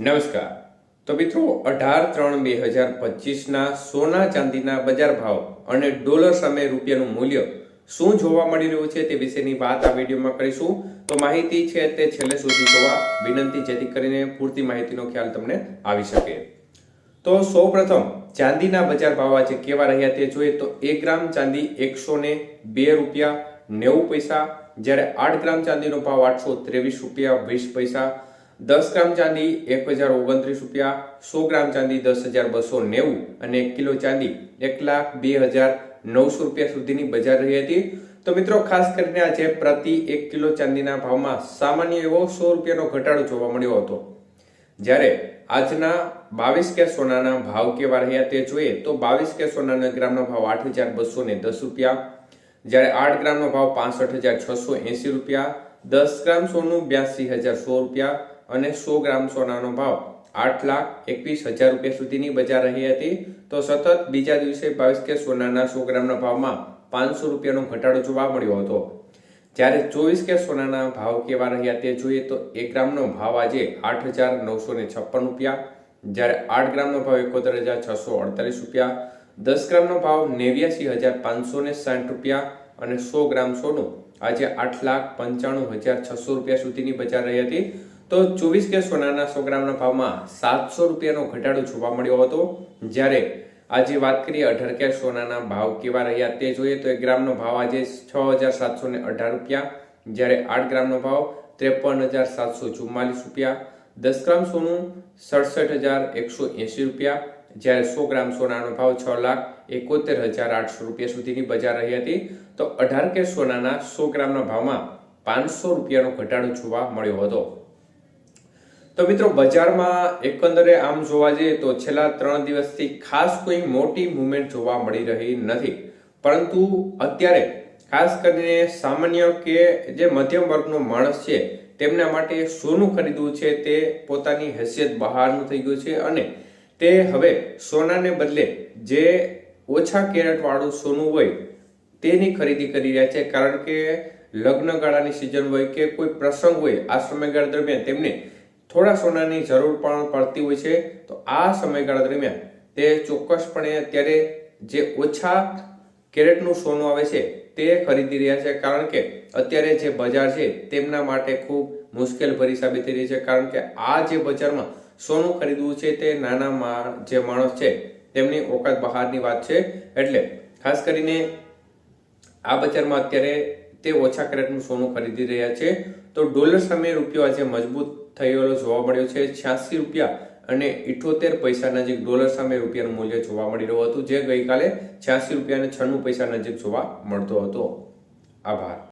નમસ્કાર. તો મિત્રો, અઢાર ત્રણ બે હજાર પચીસના સોના ચાંદીના બજાર ભાવ અને ડોલર સામે રૂપિયાનું મૂલ્ય શું જોવા મળી રહ્યું છે તે વિશેની વાત આ વિડીયોમાં કરીશું. તો માહિતી છે તે છેલ્લે સુધી જોવા. વિનંતી જેથી કરીને પૂરતી માહિતીનો ખ્યાલ તમને આવી શકે. તો સૌપ્રથમ, ચાંદીના બજાર ભાવ આજે કેવા રહ્યા તે જોઈએ તો એક ગ્રામ ચાંદી એકસો ને બે રૂપિયા નેવું પૈસા, જ્યારે આઠ ગ્રામ ચાંદીનો ભાવ આઠસો ત્રેવીસ રૂપિયા વીસ પૈસા દસ ગ્રામ ચાંદી, એક હજાર ઓગણત્રીસ રૂપિયા, સો ગ્રામ ચાંદી, દસ હજાર બસો નેવું અને એક કિલો ચાંદી, એક લાખ બે હજાર નવસો રૂપિયા સુધીની બજાર રહી હતી. તો મિત્રો, ખાસ કરીને આજે પ્રતિ એક કિલો ચાંદીના ભાવમાં સામાન્ય એવો સો રૂપિયાનો ઘટાડો જોવા મળ્યો હતો. જ્યારે આજના બાવીસ કે સોનાના ભાવ કેવા રહ્યા તે જોઈએ, તો બાવીસ કે સોનાના ગ્રામનો ભાવ આઠ હજાર બસો ને દસ રૂપિયા, જ્યારે આઠ ગ્રામનો ભાવ પાસઠ હજાર છસો એંસી રૂપિયા, દસ ગ્રામ સોનું બ્યાસી હજાર સો રૂપિયા અને સો ગ્રામ સોનાનો ભાવ. આઠ લાખ એકવીસ હજાર રૂપિયા સુધીની બજાર રહી હતી. તો સતત બીજા દિવસે બાવીસ કે સોનાના સો ગ્રામના ભાવમાં પાંચસો રૂપિયાનો ઘટાડો જોવા મળ્યો હતો. જ્યારે ચોવીસ કે સોનાના ભાવ કેવા રહ્યા તે જોઈએ તો એક ગ્રામનો ભાવ આજે આઠ હજાર નવસો ને છપ્પન રૂપિયા. જ્યારે આઠ ગ્રામનો ભાવ એકોતેર હજાર છસો અડતાલીસ રૂપિયા. દસ ગ્રામનો ભાવ નેવ્યાસી હજાર પાંચસો ને સાઠ રૂપિયા અને સો ગ્રામ સોનું આજે આઠ લાખ પંચાણું હજાર છસો રૂપિયા સુધીની બજાર રહી હતી. તો ચોવીસ કે સોનાના સો ગ્રામના ભાવમાં સાતસો રૂપિયાનો ઘટાડો જોવા મળ્યો હતો. જ્યારે આજે વાત કરીએ અઢાર કે સોનાના ભાવ કેવા રહ્યા તે જોઈએ તો એક ગ્રામનો ભાવ આજે છ હજાર સાતસો અઢાર રૂપિયા, જ્યારે આઠ ગ્રામનો ભાવ ત્રેપન હજાર સાતસો ચુમ્માલીસ રૂપિયા, દસ ગ્રામ સોનું સડસઠ હજાર એકસો એંશી રૂપિયા, જ્યારે સો ગ્રામ સોનાનો ભાવ છ લાખ એકોતેર હજાર આઠસો રૂપિયા સુધીની બજાર રહી હતી. તો અઢાર કે સોનાના સો ગ્રામના ભાવમાં પાંચસો રૂપિયાનો ઘટાડો જોવા મળ્યો હતો. તો મિત્રો, બજારમાં એકંદરે આમ જોવા જઈએ તો છેલ્લા ત્રણ દિવસથી ખાસ કોઈ મોટી મુવમેન્ટ જોવા મળી રહી નથી. પરંતુ અત્યારે ખાસ કરીને સામાન્ય કે જે મધ્યમ વર્ગનો માણસ છે, તેમના માટે સોનું ખરીદવું છે તે પોતાની હેસિયત બહારનું થઈ ગયું છે અને તે હવે સોનાને બદલે જે ઓછા કેરેટવાળું સોનું હોય તેની ખરીદી કરી રહ્યા છે. કારણ કે લગ્નગાળાની સિઝન હોય કે કોઈ પ્રસંગ હોય આ સમયગાળા દરમિયાન તેમને થોડા સોનાની જરૂર પણ પડતી હોય છે, તો આ સમયગાળા દરમિયાન તે ચોક્કસપણે અત્યારે જે ઓછા કેરેટનું સોનું આવે છે, તે ખરીદી રહ્યા છે. કારણ કે અત્યારે જે બજાર છે, તેમના માટે ખૂબ મુશ્કેલ ભરી સાબિત થઈ રહી છે. કારણ કે આ જે બજારમાં સોનું ખરીદવું છે, તે નાના જે માણસ છે, તેમની ઓકાત બહારની વાત છે. એટલે ખાસ કરીને આ બજારમાં અત્યારે તે ઓછા કેરેટનું સોનું ખરીદી રહ્યા છે. તો ડોલર સામે રૂપિયો આજે મજબૂત થયેલો જોવા મળ્યો છે. છ્યાસી રૂપિયા અને ઇઠોતેર પૈસા નજીક ડોલર સામે રૂપિયાનું મૂલ્ય જોવા મળી રહ્યું હતું, જે ગઈકાલે છ્યાસી રૂપિયા અને છન્નું પૈસા નજીક જોવા મળતો હતો. આભાર.